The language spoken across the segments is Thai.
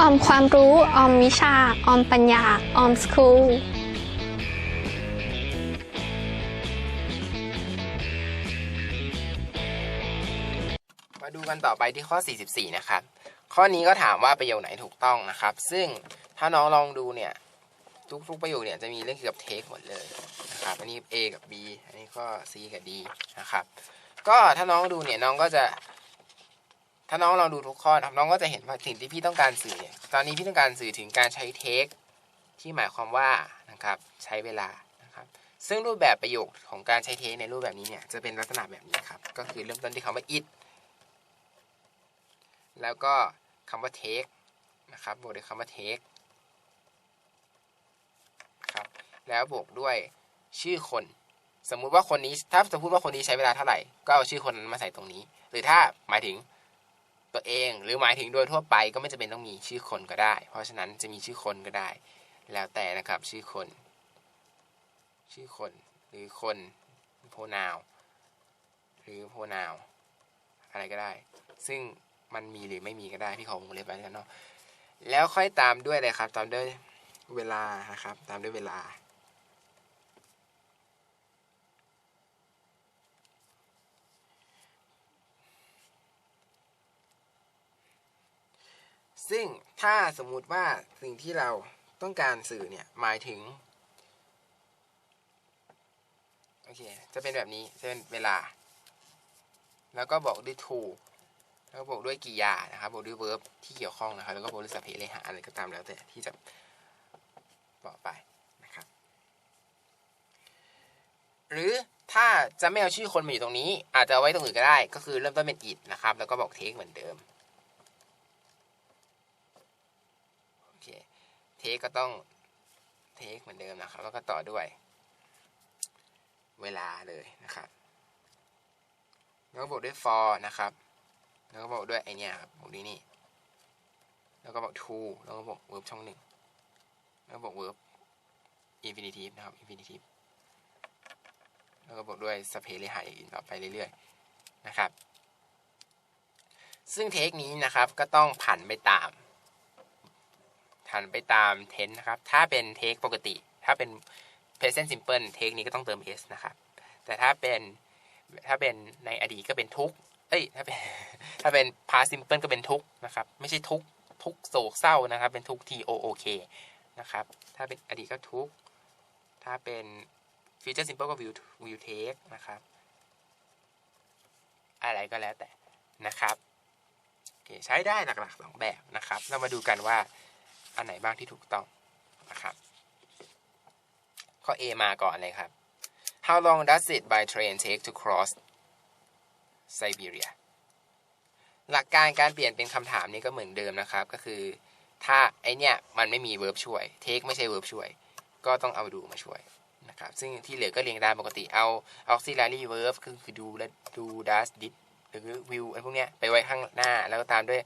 ออมความรู้ ออมวิชา ออมปัญญา ออมสคูล มาดูกันต่อไปที่ข้อ 44 นะครับ ข้อนี้ก็ถามว่าประโยคไหนถูกต้องนะครับ ซึ่งถ้าน้องลองดูเนี่ย ทุกๆประโยคเนี่ยจะมีเรื่องเกี่ยวกับเทคหมดเลยนะครับ อันนี้ A กับ B อันนี้ก็ C กับ D นะครับ ก็ถ้าน้องดูเนี่ยน้องก็จะ ถ้าน้องลองดูทุกข้อนะครับน้องก็จะเห็นว่าสิ่งที่พี่ต้องการสื่อเนี่ยตอนนี้พี่ต้องการสื่อถึงการใช้เทคที่หมายความว่านะครับใช้เวลานะครับซึ่งรูปแบบประโยคของการใช้เทคในรูปแบบนี้เนี่ยจะเป็นลักษณะแบบนี้ครับก็คือเริ่มต้นที่คำว่า it แล้วก็คำว่า take นะครับบวกด้วยคำว่า take ครับแล้วบวกด้วยชื่อคน สมมุติว่าคนนี้ถ้าจะพูดว่าคนนี้ใช้เวลาเท่าไหร่ ก็เอาชื่อคนนั้นมาใส่ตรงนี้ หรือถ้าหมายถึง ตัวเอง หรือหมายถึงโดยทั่วไปก็ไม่จำเป็นต้องมีชื่อคนก็ได้ เพราะฉะนั้นจะมีชื่อคนก็ได้ แล้วแต่นะครับชื่อคน ชื่อคนหรือคนโพนาวหรือโพนาวอะไรก็ได้ ซึ่งมันมีหรือไม่มีก็ได้พี่ขอวงเล็บไว้กันเนาะแล้วค่อยตามด้วยเลยครับ ตามด้วยเวลานะครับ ตามด้วยเวลา ซึ่งถ้าสมมุติว่าสิ่งที่เราต้องการสื่อเนี่ยหมายถึงโอเคจะเป็นแบบนี้จะเป็นเวลา แล้วก็บอกด้วย to แล้วก็บอกด้วยกริยานะครับบอกด้วย verb ที่เกี่ยวข้องนะครับ แล้วก็บอกด้วยสัพเพเลหะอะไรก็ตามแล้วแต่ที่จะบอกไปนะครับ หรือถ้าจะไม่เอาชื่อคนมาอยู่ตรงนี้ อาจจะเอาไว้ตรงอื่นก็ได้ ก็คือเริ่มต้นเป็น it นะครับ แล้วก็บอก take เหมือนเดิม เค take ก็ต้อง take เหมือนเดิมนะครับ แล้วก็ต่อด้วย เวลาเลยนะครับแล้วก็บอกด้วย for นะครับ แล้วก็บอกด้วยไอเนี้ยครับบอกด้วยนี่ แล้วก็บอก to แล้วก็บอก verb ช่องหนึ่งแล้วก็บอก verb infinitive นะครับ infinitive แล้วก็บอกด้วยสเพเลหายอื่นต่อไปเรื่อยๆนะครับ ซึ่งเทคนี้นะครับก็ต้องผันไปตาม ผันไปตามเทนนะครับ ถ้าเป็นเทคปกติ ถ้าเป็น present simple เทคนี้ก็ต้องเติม s นะครับ แต่ถ้าเป็นถ้าเป็นในอดีตก็เป็นทุกเอ้ย ถ้าเป็นถ้าเป็น past simple ก็เป็นทุกนะครับ ไม่ใช่ทุกทุกโศกเศร้านะครับ เป็นทุก t o o k นะครับ ถ้าเป็นอดีตก็ทุก ถ้าเป็น future simple ก็ will will take นะครับ อะไรก็แล้วแต่นะครับ โอเค ใช้ได้หลักๆสองแบบนะครับ เรามาดูกันว่า อันไหนบ้างที่ถูกต้องนะครับ ข้อ A มาก่อนเลยครับ How long does it by train take to cross Siberia หลักการการเปลี่ยนเป็นคำถามนี้ก็เหมือนเดิมนะครับ ก็คือ ถ้าไอเนี้ยมันไม่มี verb ช่วย take ไม่ใช่ verb ช่วย ก็ต้องเอาดูมาช่วยนะครับ ซึ่งที่เหลือก็เรียงตามปกติเอา auxiliary verb คือคือดูและดู does did หรือ will ไอพวกเนี้ยไปไว้ข้างหน้าแล้วก็ตามด้วย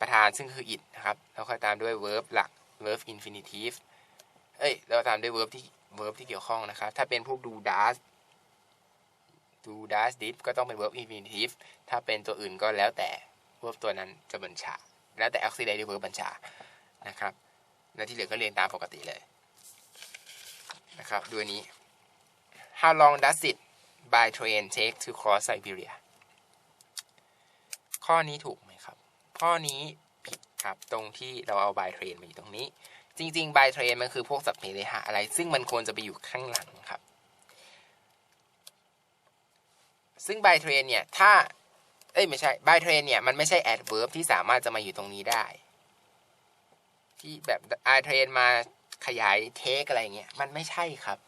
ประธานซึ่งคือ it นะครับแล้วค่อยตามด้วย verb หลัก verb infinitive เอ้ยแล้วตามด้วย verb ที่ verb ที่เกี่ยวข้องนะครับ ถ้าเป็นพวกดู does ดู does did ก็ต้องเป็น verb infinitive ถ้าเป็นตัวอื่นก็แล้วแต่ verb ตัวนั้นจะบัญชา แล้วแต่ auxiliary verb บัญชานะครับและที่เหลือก็เรียงตามปกติเลยนะครับดูอันนี้ How long does it by train take to cross Siberia ข้อนี้ถูก ข้อนี้ผิดครับตรงที่เราเอา by train มาอยู่ตรงนี้ จริง ๆ by train มันคือพวกสัพเพเลหะอะไร ซึ่งมันควรจะไปอยู่ข้างหลังครับ ซึ่ง by train เนี่ย ถ้า เอ้ยไม่ใช่ by train เนี่ย มันไม่ใช่ adverb ที่สามารถจะมาอยู่ตรงนี้ได้ ที่แบบ by train มาขยาย take อะไรเงี้ยมันไม่ใช่ครับ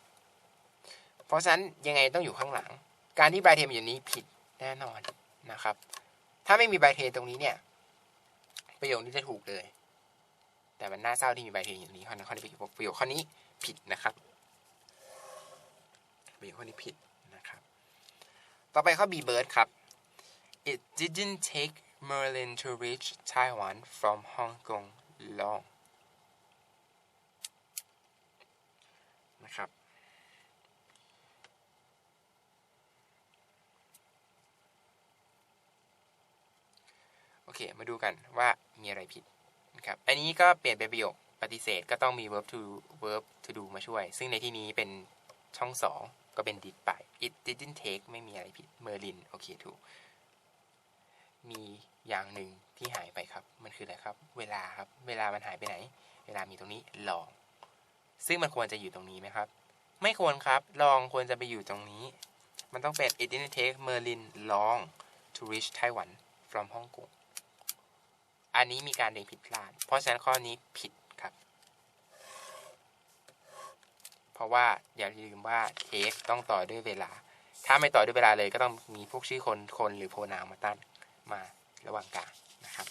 เพราะฉะนั้นยังไงต้องอยู่ข้างหลัง การที่ by train มาอยู่นี้ผิดแน่นอนนะครับ ถ้าไม่มี by train ตรงนี้เนี่ย ประโยคนี้จะถูกเลย แต่มันน่าเศร้าที่มี by train อยู่ตรงนี้ข้อนี้ข้อนี้ประโยคข้อนี้ผิดนะครับ ประโยคข้อนี้ผิดนะครับ ต่อไปข้อ B bird ครับ It didn't take Merlin to reach Taiwan from Hong Kong long นะครับโอเค มาดูกันว่า มีอะไรผิดนะครับอันนี้ก็เปลี่ยนเป็นประโยคปฏิเสธก็ต้องมี verb to verb to do มาช่วย ซึ่งในที่นี้เป็นช่องสองก็เป็น did ไป it didn't take ไม่มีอะไรผิด Merlin โอเคถูก มีอย่างหนึ่งที่หายไปครับ มันคืออะไรครับ เวลาครับ เวลามันหายไปไหน เวลามีตรงนี้ long ซึ่งมันควรจะอยู่ตรงนี้ไหมครับ ไม่ควรครับ long ควรจะไปอยู่ตรงนี้ มันต้องเป็น it didn't take Merlin long to reach Taiwan from Hong Kong อันนี้มีการเรียนผิดพลาด เพราะฉะนั้นข้อนี้ผิดครับ เพราะว่าอย่าลืมว่า take ต้องต่อด้วยเวลา ถ้าไม่ต่อด้วยเวลาเลยก็ต้องมีพวกชื่อคนคนหรือโพนามมาตั้งมาระหว่างกลางนะครับ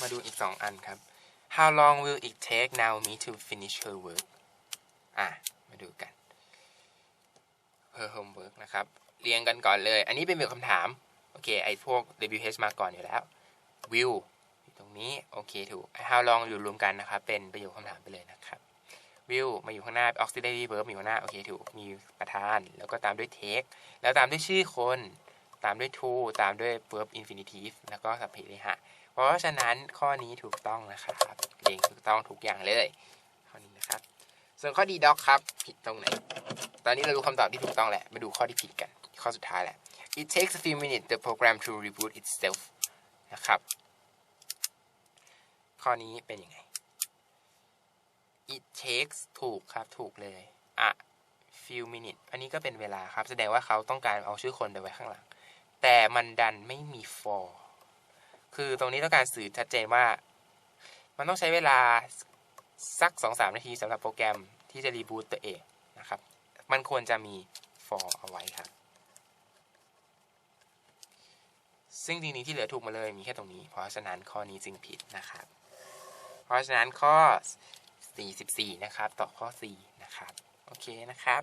มาดูอีก 2 อันครับ How long will it take Naomi to finish her work อะ มาดูกัน her homework นะครับ เรียงกันก่อนเลย อันนี้เป็นแบบคำถาม โอเคไอพวก WH มาก่อนอยู่แล้ว will อยู่ตรงนี้ โอเคถูก how long อยู่รวมกันนะครับ เป็นประโยคคำถามไปเลยนะครับ will มาอยู่ข้างหน้า auxiliary verb อยู่ข้างหน้า โอเคถูก มีประธาน แล้วก็ตามด้วย take แล้วตามด้วยชื่อคน ตามด้วย to ตามด้วย verb infinitive แล้วก็สัพเพเหระเพราะฉะนั้นข้อนี้ถูกต้องนะครับเรียงถูกต้องทุกอย่างเลย ข้อนี้นะครับ ส่วนข้อดีด็อกครับ ผิดตรงไหน ตอนนี้เรารู้คำตอบที่ถูกต้องแหละ มาดูข้อที่ผิดกัน ข้อสุดท้ายแหละ It takes a few minutes the program to reboot itself นะครับ ข้อนี้เป็นยังไง It takes ถูกครับ ถูกเลย a few minutes อันนี้ก็เป็นเวลาครับ แสดงว่าเขาต้องการเอาชื่อคนไปไว้ข้างหลัง แต่มันดันไม่มี for คือตรงนี้ต้องการสื่อชัดเจนว่า มันต้องใช้เวลาสัก 2-3 นาทีสำหรับโปรแกรมที่จะรีบูตตัวเองนะครับ มันควรจะมี for เอาไว้ครับ ซึ่งจริงๆที่เหลือถูกมาเลยมีแค่ตรงนี้ เพราะฉะนั้นข้อนี้จึงผิดนะครับ เพราะฉะนั้นข้อ 44 นะครับ ต่อข้อ 4 นะครับ โอเคนะครับ